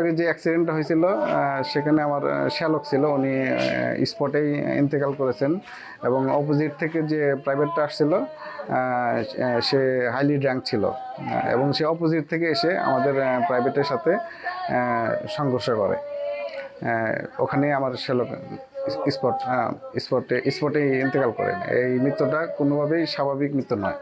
আগে যে অ্যাক্সিডেন্টটা হয়েছিল সেখানে আমার শ্যালক ছিল। উনি স্পটেই ইন্তেকাল করেছেন। এবং অপোজিট থেকে যে প্রাইভেটটা আসছিল সে হাইলি ড্র্যাঙ্ক ছিল। এবং সে অপোজিট থেকে এসে আমাদের প্রাইভেটের সাথে সংঘর্ষ করে। ওখানে আমার শ্যালক স্পট স্পটে স্পটেই ইন্তেকাল করেন এই মৃত্যুটা কোনোভাবেই স্বাভাবিক মৃত্যু নয়।